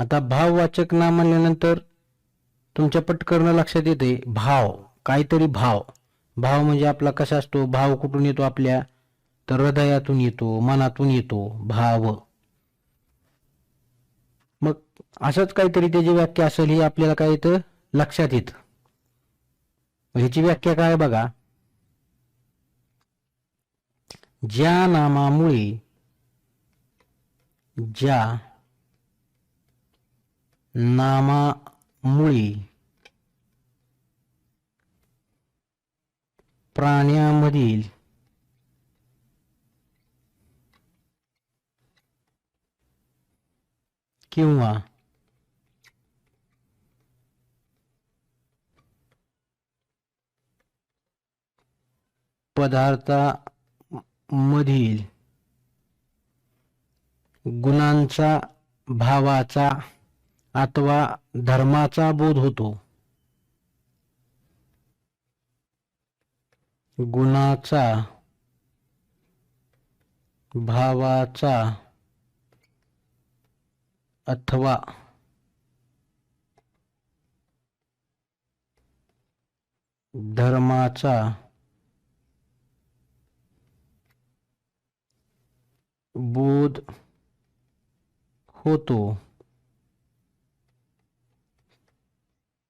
आता भाववाचक नाम म्हणल्यानंतर तुमच्या पटकरणं लक्षात येते. भाव. काहीतरी भाव. भाव म्हणजे आपला कसा असतो? भाव कुठून येतो आपल्या? तर हृदयातून येतो मनातून येतो. भाव. मग असंच काहीतरी त्याची व्याख्या असेल ही आपल्याला काय येतं? लक्षात येतं. ह्याची व्याख्या काय बघा? ज्या नामामुळे ज्या नामामुळे. प्राण्यामधील किंवा पदार्थामधील गुणांचा भावाचा अथवा धर्माचा बोध होतो. गुणाचा भावाचा अथवा धर्माचा बोध होतो.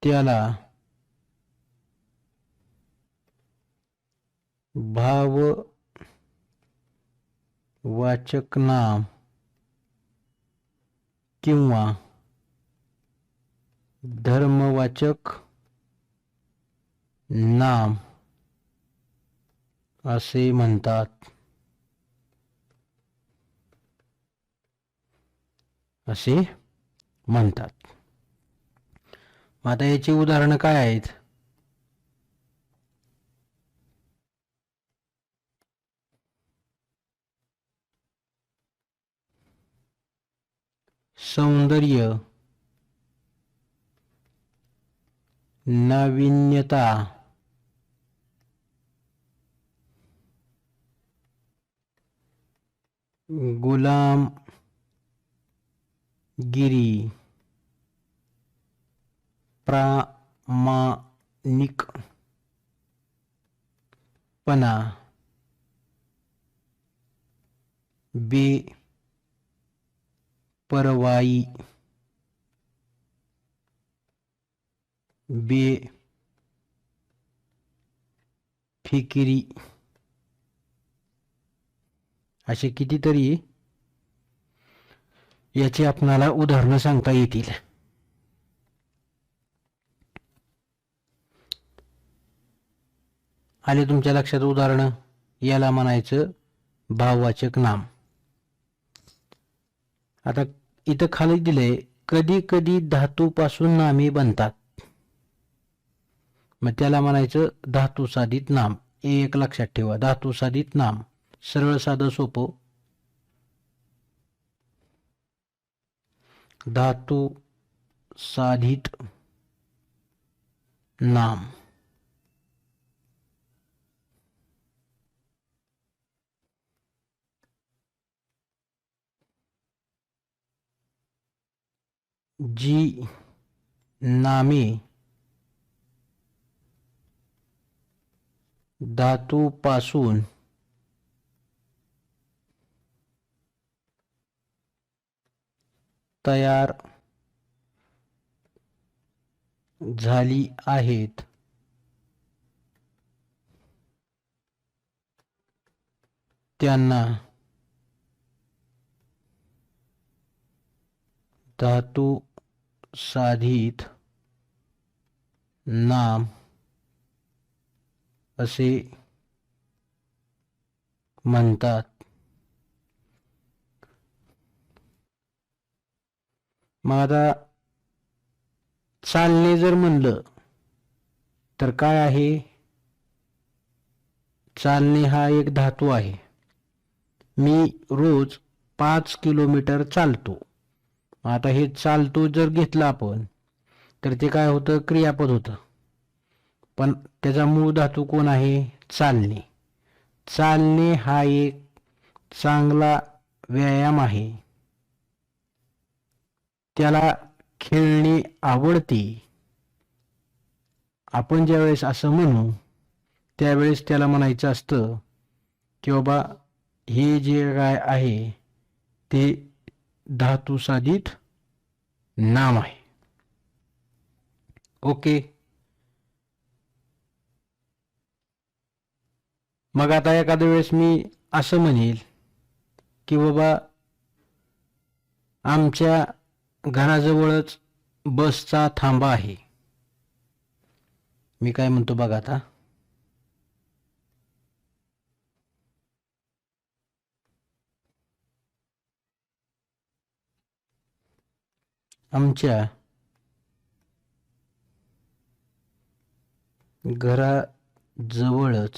त्याला भाव वाचक नाम किंवा धर्मवाचक नाम असे म्हणतात. असे म्हणतात. मग आता याची उदाहरणं काय आहेत? सौंदर्य नाविन्यता गुलाम गिरी प्रामाणिकपणा बे परवाई बे फिकिरी असे कितीतरी याची आपणाला उदाहरणं सांगता येतील. आले तुमच्या लक्षात उदाहरणं याला म्हणायचं भाववाचक नाम. आता इथं खाली दिलंय कधी कधी धातूपासून नामे बनतात. मग त्याला म्हणायचं धातू साधित नाम. एक लक्षात ठेवा धातू साधित नाम. सरळ साधं सोपं. धातू साधित नाम. जी नामे धातूपासून तयार झाली आहेत. त्यांना धातू साधित नाम असे म्हणतात. मग आता चालणे जर म्हणलं तर काय आहे? चालणे हा एक धातू आहे. मी रोज पाच किलोमीटर चालतो. आता हे चालतो जर घेतलं आपण तर ते काय होतं? क्रियापद होतं. पण त्याचा मूळ धातू कोण आहे? चालणे. चालणे हा एक चांगला व्यायाम आहे. त्याला खेळणे आवडते. आपण ज्यावेळेस असं म्हणू त्यावेळेस त्याला म्हणायचं असतं की बाबा हे जे काय आहे ते धातू साधित नाम आहे. ओके. मग आता एखाद्या वेळेस मी असं म्हणेल की बाबा आमच्या घराजवळच बसचा थांबा आहे. मी काय म्हणतो बघा आता? आमच्या घराजवळच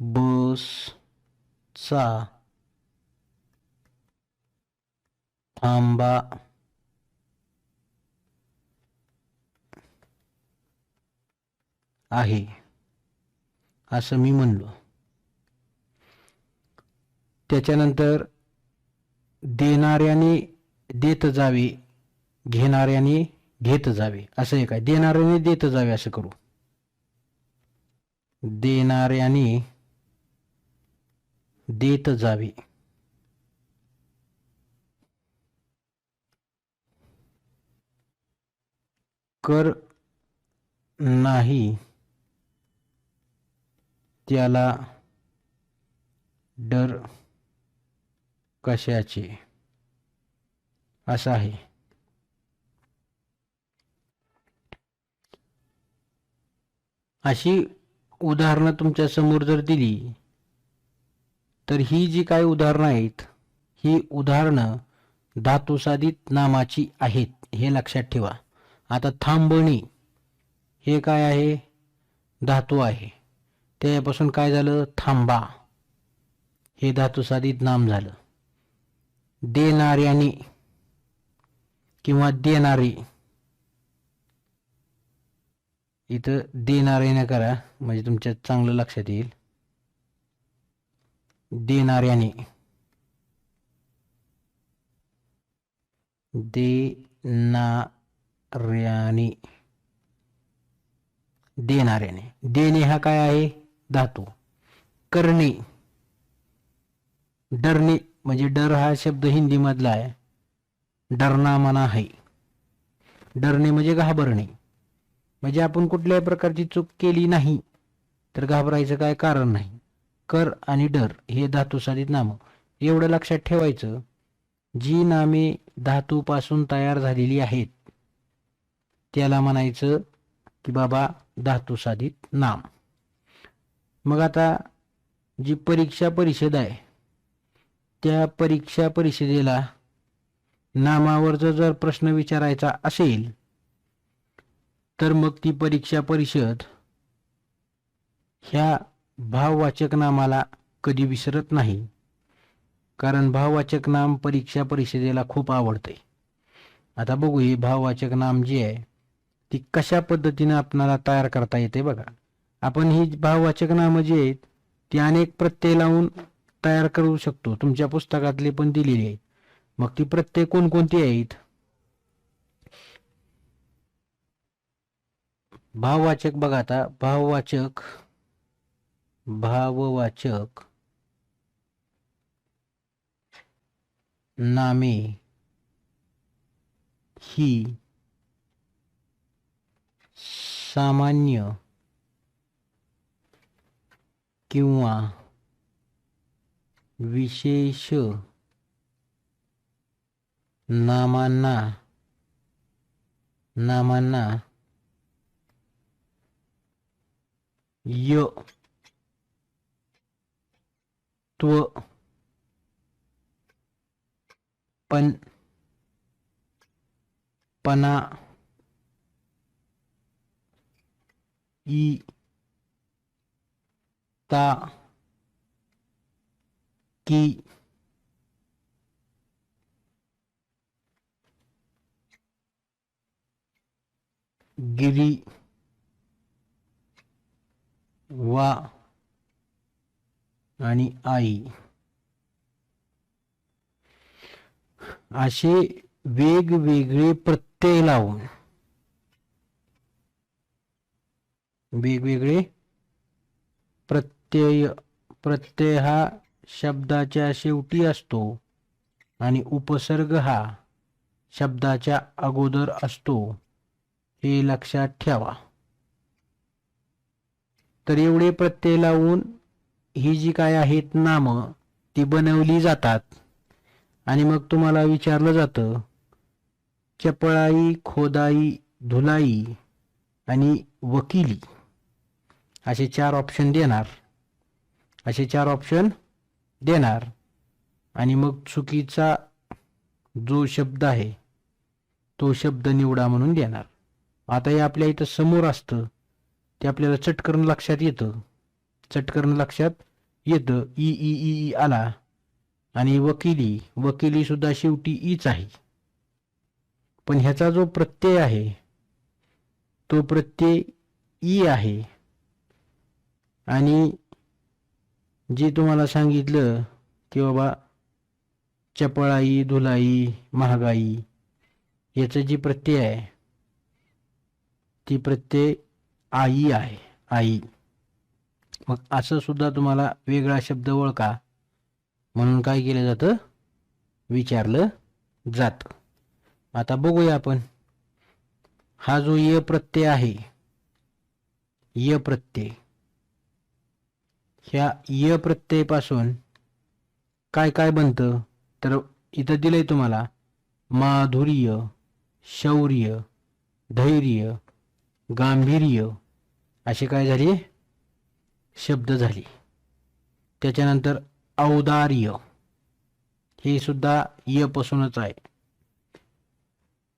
बसचा थांबा. आहे. असं मी म्हणलो. त्याच्यानंतर देणाऱ्याने देत जावे घेणाऱ्याने घेत जावे. असं एक आहे. देणाऱ्याने देत जावे असं करू. देणाऱ्याने देत जावे. कर नाही त्याला डर कशाचे? असं आहे. अशी उदाहरणं तुमच्यासमोर जर दिली तर ही जी काही उदाहरणं आहेत ही उदाहरणं धातुसाधित नामाची आहेत हे लक्षात ठेवा. आता थांबणी हे काय आहे? धातू आहे. त्यापासून काय झालं? थांबा. हे धातुसाधित नाम झालं. देणाऱ्याने किंवा देणारी. इथं देणाऱ्याने करा म्हणजे तुमच्या चांगलं लक्षात येईल. देणाऱ्याने देणाऱ्याने देणाऱ्याने देणे हा काय आहे? धातू. करणे. डरणे. म्हणजे डर हा शब्द हिंदीमधला आहे. डरना मना आहे डरणे म्हणजे घाबरणे. म्हणजे आपण कुठल्याही प्रकारची चूक केली नाही तर घाबरायचं काय कारण नाही. कर आणि डर हे धातुसाधित नामं. एवढं लक्षात ठेवायचं जी नामे धातूपासून तयार झालेली आहेत त्याला म्हणायचं की बाबा धातुसाधित नाम. मग आता जी परीक्षा परिषद आहे त्या परीक्षा परिषदेला नामावरचा जर प्रश्न विचारायचा असेल तर मग ती परीक्षा परिषद ह्या भाववाचक नामाला कधी विसरत नाही. कारण भाववाचक नाम परीक्षा परिषदेला खूप आवडते. आता बघू हे भाववाचक नाम जे आहे ती कशा पद्धतीने आपणाला तयार करता येते बघा. आपण ही भाववाचक नामं जी आहेत ती अनेक प्रत्यय लावून तयार करू शकतो. तुमच्या पुस्तकातली पण दिलेली आहेत मग ती प्रत्येक कोणकोणती आहेत? भाववाचक बघा आता. भाववाचक भाववाचक नामे ही सामान्य किंवा विशेष नामांना नामांना य त्व पण पना ई ता की गिरी वा आणि आई. असे वेगवेगळे प्रत्यय लावून वेगवेगळे प्रत्यय प्रत्यय हा शब्दाच्या शेवटी असतो आणि उपसर्ग हा शब्दाच्या अगोदर असतो हे लक्षात ठेवा. तर एवढे प्रत्यय लावून ही जी काय आहेत नामं ती बनवली जातात. आणि मग तुम्हाला विचारलं जातं चपळाई खोदाई धुलाई आणि वकिली असे चार ऑप्शन देणार. असे चार ऑप्शन देणार. आणि मग चुकीचा जो शब्द आहे तो शब्द निवडा म्हणून देणार. आता हे आपल्या इथं समोर असतं ते आपल्याला चटकरण लक्षात येतं. चटकरण लक्षात येतं ई ई ई ई आला आणि वकिली वकिली सुद्धा शेवटी ईच आहे. पण ह्याचा जो प्रत्यय आहे तो प्रत्यय ई आहे. आणि जे तुम्हाला सांगितलं की बाबा चपळाई धुलाई महागाई याचं जी प्रत्यय आहे ती प्रत्यय आई आहे आई. मग असं सुद्धा तुम्हाला वेगळा शब्द ओळखा. म्हणून काय केलं जातं? विचारलं जात. आता बघूया आपण. हा जो य प्रत्यय आहे य प्रत्यय. ह्या य प्रत्ययपासून काय काय बनतं? तर इथं दिलंय तुम्हाला माधुर्य शौर्य धैर्य गांभीर्य असे काय झाले? शब्द झाले. त्याच्यानंतर औदार्य. हे सुद्धा यपासूनच आहे.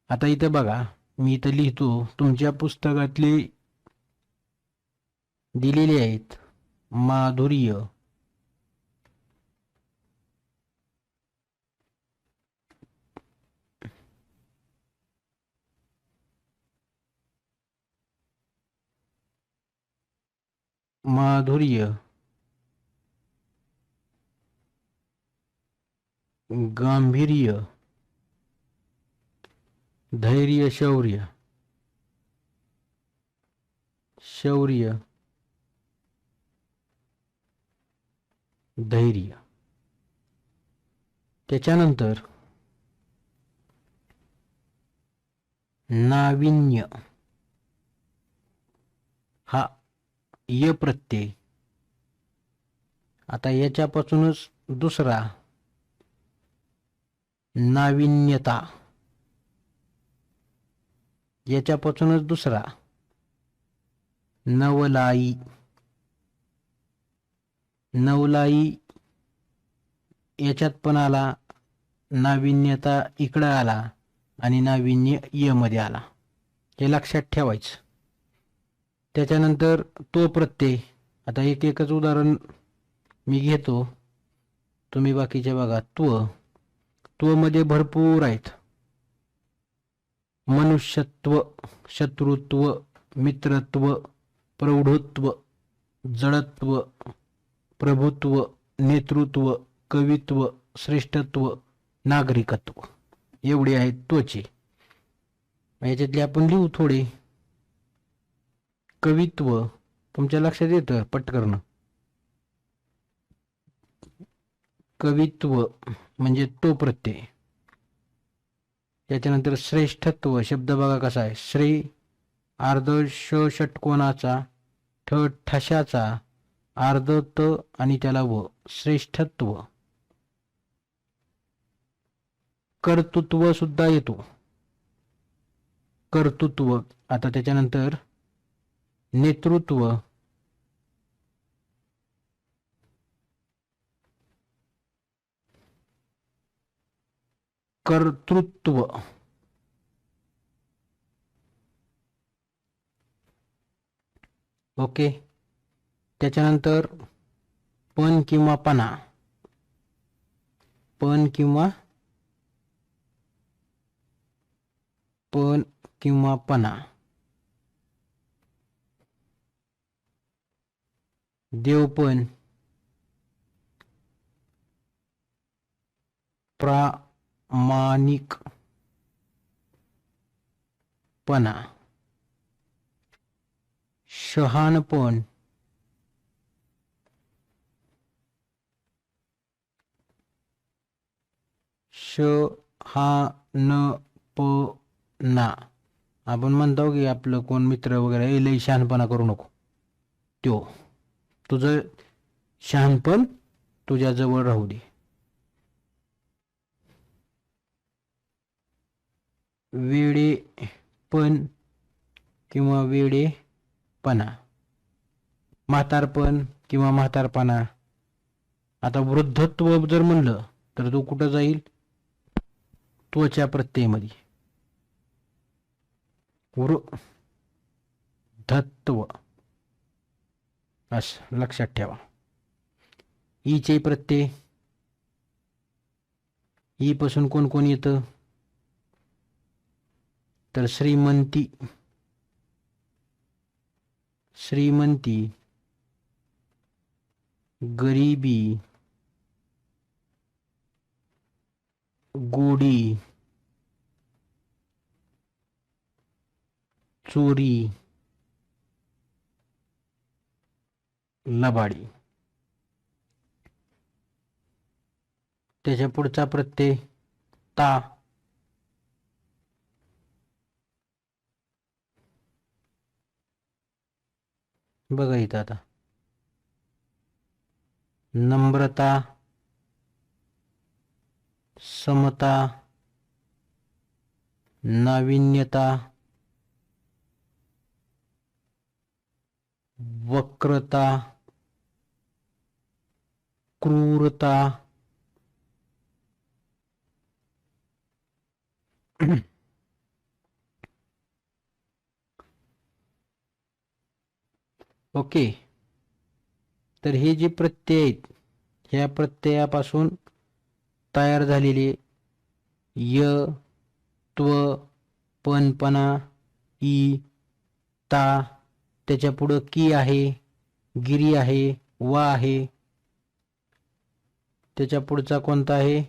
आता इथं बघा मी इथं लिहितो तुमच्या पुस्तकातले दिलेले आहेत. माधुर्य. माधुर्य. गांभीर्य. धैर्य शौर्य. शौर्य. धैर्य. त्याच्यानंतर नाविन्य. हा य प्रत्यय. आता याच्यापासूनच दुसरा नाविन्यता. याच्यापासूनच दुसरा नवलाई. नवलाई याच्यात पण आला नाविन्यता इकडं आला आणि नाविन्य य मध्ये आला. हे लक्षात ठेवायचं. त्याच्यानंतर तो प्रत्यय आता एक एकच उदाहरण मी घेतो. तुम्ही बाकीचे बघा. त्व. त्वमध्ये भरपूर आहेत. मनुष्यत्व शत्रुत्व मित्रत्व प्रौढत्व जडत्व प्रभुत्व नेतृत्व कवित्व श्रेष्ठत्व नागरिकत्व. एवढे आहेत त्वचे. याच्यातले आपण लिहू थोडे. कवित्व तुमच्या लक्षात येतं पटकरण. कवित्व म्हणजे तो प्रत्यय. त्याच्यानंतर श्रेष्ठत्व शब्द बघा कसा आहे. श्री अर्ध श षटकोनाचा ठ ठशाचा अर्ध आणि त्याला व श्रेष्ठत्व. कर्तृत्व सुद्धा येतो. कर्तृत्व आता त्याच्यानंतर नेतृत्व. कर्तृत्व. ओके? त्याच्यानंतर पण किंवा पणा. पण किंवा पण किंवा पणा. देवपण श हा न प ना आपण म्हणतो की आपलं कोण मित्र वगैरे "ए, लई शहाणपणा करू नको. त्यो. तुझं शहाणपण तुझ्याजवळ राहू दे. वेडेपण किंवा वेडेपणा. म्हातारपण किंवा म्हातारपणा. आता वृद्धत्व जर म्हणलं तर तो कुठं जाईल? त्वचा प्रत्ययमध्ये. वृद्धत्व अस लक्षात ठेवा. ईचे प्रत्यय. ई पासून कोण कोण येतं? तर श्रीमंती. श्रीमंती. गरिबी. गोडी चोरी लबाडी. त्याच्या पुढचा प्रत्यय ता. बघा इथं आता. नम्रता समता नाविन्यता वक्रता क्रूरता ओके. तर हे जे प्रत्यय आहेत ह्या प्रत्ययापासून तयार झालेले य त्व पणपणा ई ता त्याच्या पुढं की आहे गिरी आहे वा आहे. त्याच्या पुढचा कोणता आहे?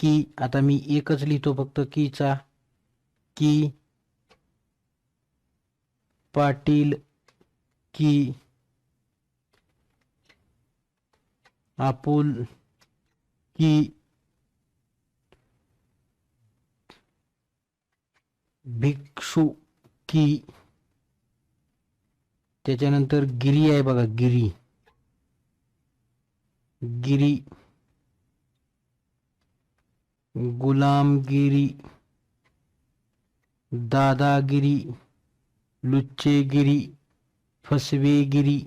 की. आता मी एकच लिहितो फक्त कीचा. की. पाटील. की. आपुल की. भिक्षू की त्याच्यानंतर गिरी आहे बघा, गिरी. गिरी. गुलामगिरी. दादागिरी. लुच्चेगिरी. फसवेगिरी.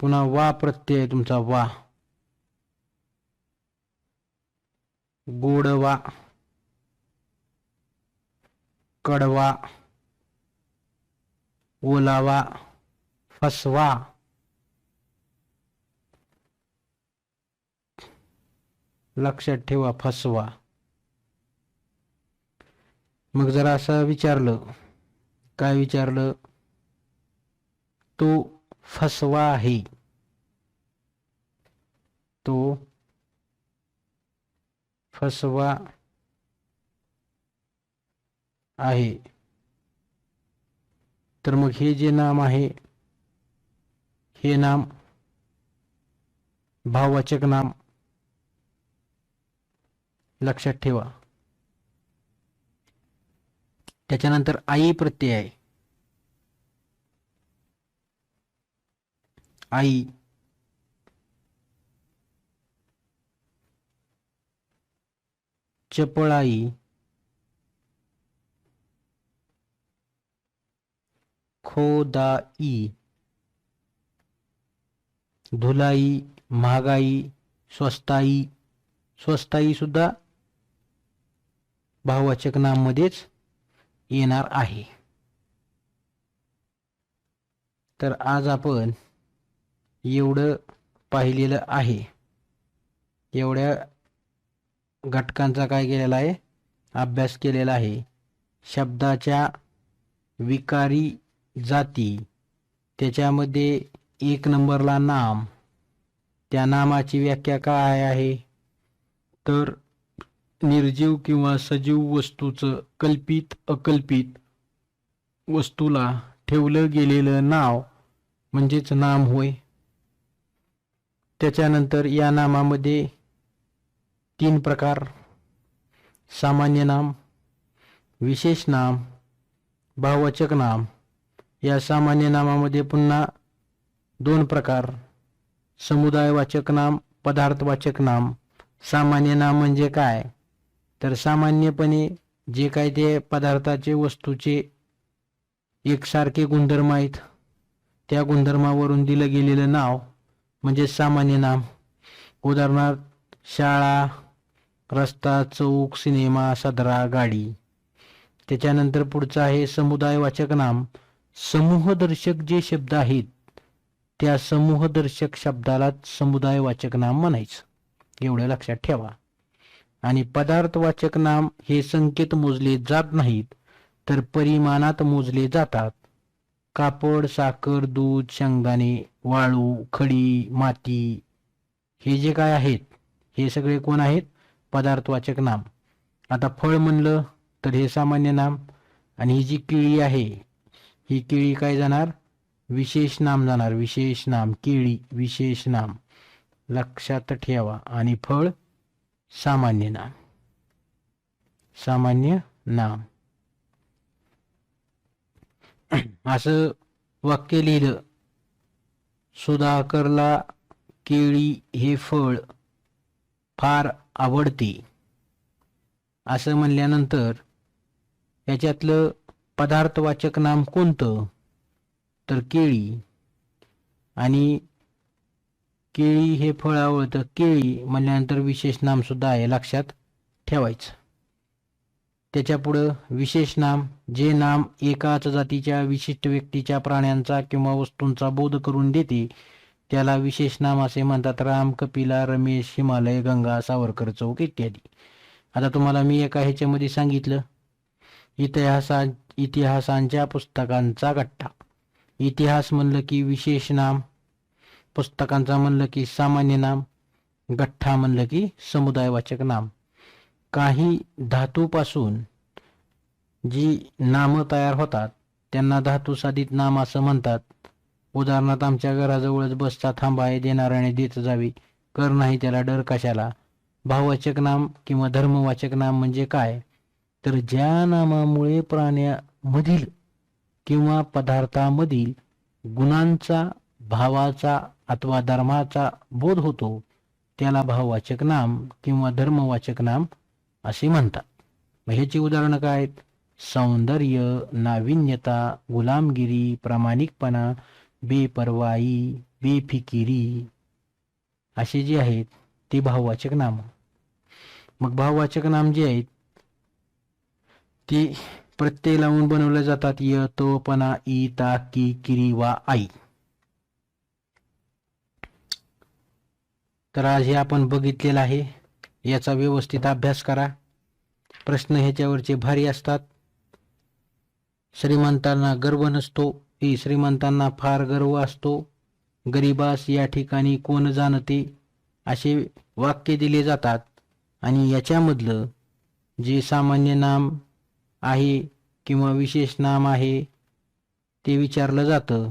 पुन्हा वा प्रत्यय तुमचा, वा. गोडवा कडवा ओलावा फसवा लक्षात ठेवा फसवा. मग जर असं विचारलं काय विचारलं? तो फसवा आहे. तो फसवा आहे. तर मग हे जे नाम आहे हे नाम भाववाचक नाम लक्षात ठेवा. त्याच्यानंतर आई प्रत्यय आहे. आई चपळाई खोदाई धुलाई महागाई स्वस्ताई स्वस्ताई सुद्धा भाववाचक नाममध्येच येणार आहे तर आज आपण एवढं पाहिलेलं आहे एवढ्या घटकांचा काय केलेला आहे? अभ्यास केलेला आहे. शब्दाच्या विकारी जाती. त्याच्यामध्ये एक नंबरला नाम. त्या नामाची व्याख्या काय आहे? तर निर्जीव किंवा सजीव वस्तूचं कल्पित अकल्पित वस्तूला ठेवलं गेलेलं नाव म्हणजेच नाम होय. त्याच्यानंतर या नामामध्ये तीन प्रकार. सामान्य नाम विशेष नाम भाववाचक नाम. या सामान्य नामामध्ये पुन्हा दोन प्रकार. समुदायवाचक नाम पदार्थवाचक नाम. सामान्य नाम म्हणजे काय? तर सामान्यपणे जे काय ते पदार्थाचे वस्तूचे एकसारखे गुणधर्म आहेत. त्या गुणधर्मावरून दिलं गेलेलं नाव म्हणजे सामान्य नाम. उदाहरणार्थ शाळा रस्ता चौक सिनेमा सदरा गाडी. त्याच्यानंतर पुढचं आहे समुदायवाचक नाम. समूहदर्शक जे शब्द आहेत त्या समूहदर्शक शब्दालाच समुदायवाचक नाम म्हणायचं. एवढं लक्षात ठेवा. आणि पदार्थवाचक नाम हे संकेत मोजले जात नाहीत तर परिमाणात मोजले जातात. कापड साखर दूध शेंगदाणे वाळू खडी माती हे जे काय आहेत हे सगळे कोण आहेत? पदार्थवाचक नाम. आता फळ म्हणलं तर हे सामान्य नाम. आणि ही जी केळी आहे ही केळी काय जाणार? विशेष नाम जाणार. विशेष नाम. केळी विशेष नाम. लक्षात ठेवा. आणि फळ सामान्य नाम. सामान्य नाम. असं वाक्य लिहिलं. सुधाकरला केळी हे फळ फार आवडते. असं म्हणल्यानंतर याच्यातलं पदार्थवाचक नाम कोणतं? तर केळी. आणि केळी हे फळ आवडतं. केळी म्हणल्यानंतर विशेष नाम सुद्धा आहे लक्षात ठेवायचं. त्याच्यापुढं विशेष नाम जे नाम एकाच जातीच्या विशिष्ट व्यक्तीच्या प्राण्यांचा किंवा वस्तूंचा बोध करून देते त्याला विशेष नाम असे म्हणतात राम कपिला रमेश हिमालय गंगा सावरकर चौक इत्यादी. आता तुम्हाला मी एका ह्याच्यामध्ये सांगितलं. इतिहासा इतिहासांच्या पुस्तकांचा गट्टा इतिहास म्हणलं की विशेष नाम पुस्तकांचा म्हणलं की सामान्य नाम गठ्ठा म्हणलं की समुदायवाचक नाम. काही धातूपासून जी नामं तयार होतात त्यांना धातू साधित नाम असं म्हणतात. उदाहरणार्थ आमच्या घराजवळच बसचा थांबा देणाऱ्याने देत जावी. कर नाही त्याला डर कशाला? भाववाचक नाम किंवा धर्मवाचक नाम म्हणजे काय? तर ज्या नामामुळे प्राण्यामधील किंवा पदार्थामधील गुणांचा भावाचा अथवा धर्माचा बोध होतो त्याला भाववाचक नाम किंवा धर्मवाचक नाम असे म्हणतात. मग ह्याची उदाहरणं काय आहेत? सौंदर्य नाविन्यता गुलामगिरी प्रामाणिकपणा बेपरवाई बेफिकिरी असे जे आहेत ते भाववाचक नाम. मग भाववाचक नाम जे आहेत ते प्रत्यय लावून बनवले जातात य तो पणा ई ता की किरी वा आई. तर आज हे आपण बघितलेलं आहे. याचा व्यवस्थित अभ्यास करा. प्रश्न ह्याच्यावरचे भारी असतात. श्रीमंतांना गर्व नसतो. ही श्रीमंतांना फार गर्व असतो. गरिबास या ठिकाणी कोण जाणते? असे वाक्य दिले जातात. आणि याच्यामधलं जे सामान्य नाम आहे किंवा विशेष नाम आहे ते विचारलं जातं.